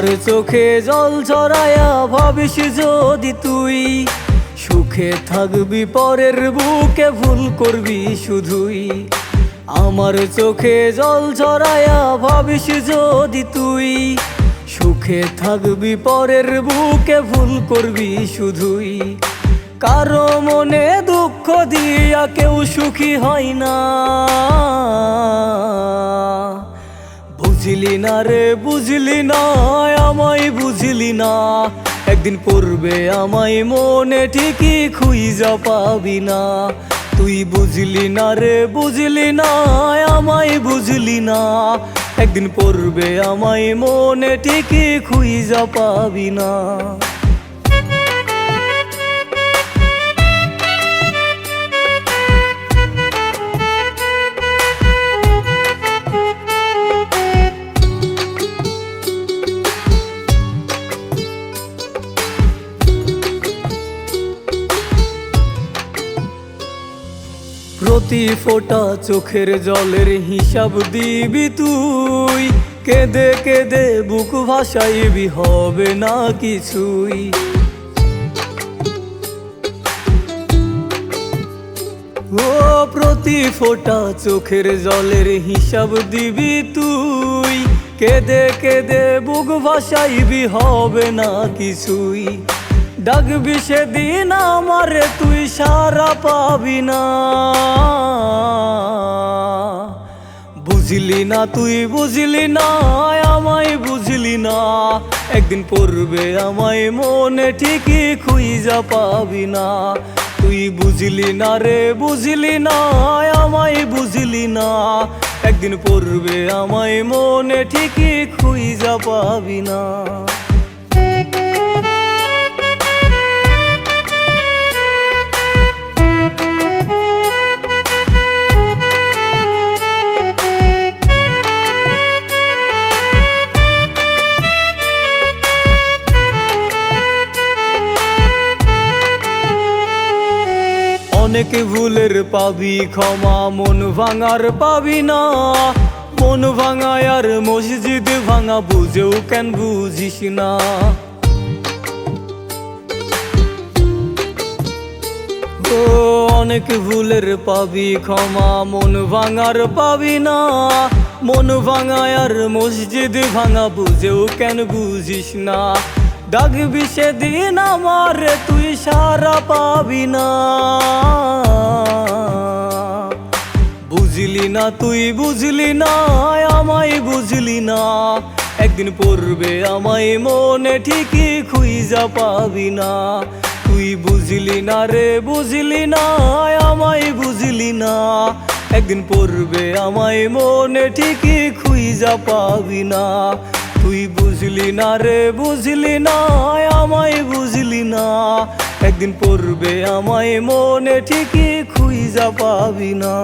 আমার চোখে জল ছড়ায়া ভাবিস যদি তুই। সুখে থাকবি পরের বুকে, ভুল করবি শুধুই। আমার চোখে জল ছড়ায়া ভাবিস যদি তুই। সুখে থাকবি পরের বুকে, ভুল করবি শুধুই। কারও মনে দুঃখ দিয়া কেউ সুখী হয় না। বুঝলি না রে, বুঝলি না, আমায় বুঝলি না। একদিন পড়বে আমায় মনে, ঠিকই খুঁজা পাবি না। তুই বুঝলি না রে, বুঝলি না, আমায় বুঝলি না। একদিন পড়বে আমায় মনে, ঠিকই খুঁজা পাবি না। প্রতি ফোটা চোখের জলের হিসাব দিবি তুই। কেঁদে কেঁদে বুক ভাসাইবি, হবে না কিছুই। ও প্রতি ফোটা চোখের জলের হিসাব দিবি তুই। কেঁদে কেঁদে বুক ভাসাইবি, হবে না কিছুই। ডাকবি সেদিন আমারে, তুই সারা পাবি না। বুঝলি না তুই, বুঝলি না, আমায় বুঝলি না। একদিন পড়বে আমায় মনে, ঠিকই খুঁজা পাবি না। তুই বুঝলি না রে, বুঝলি না, আমায় বুঝলি না। একদিন পড়বে আমায় মনে, ঠিকই খুঁজা পাবি না। অনেক ভুলের পাবি, ক্ষমা মন ভাঙার পাবি না। মন ভাঙায় আর মসজিদ ভাঙা, বুঝেও কেন বুঝিস না। ও, অনেক ভুলের পাবি, ক্ষমা মন ভাঙার পাবি না। মন ভাঙায় আর মসজিদ ভাঙা, বুঝেও কেন বুঝিস না। ডাকবি সেদিন আমার, তুই সারা পাবি না। বুঝলি না তুই, বুঝলি না, আমায় বুঝলি না। একদিন পড়বে আমায় মনে, ঠিকই খুঁজা পাবি না। তুই বুঝলি না রে, বুঝলি না, আমায় বুঝলি না। একদিন পড়বে আমায় মনে, ঠিকই খুঁজা পাবি না। তুই বুঝলি না রে, বুঝলি না, আমায় বুঝলি না। একদিন পড়বে আমায় মনে, ঠিকই খুঁজা পাবি না।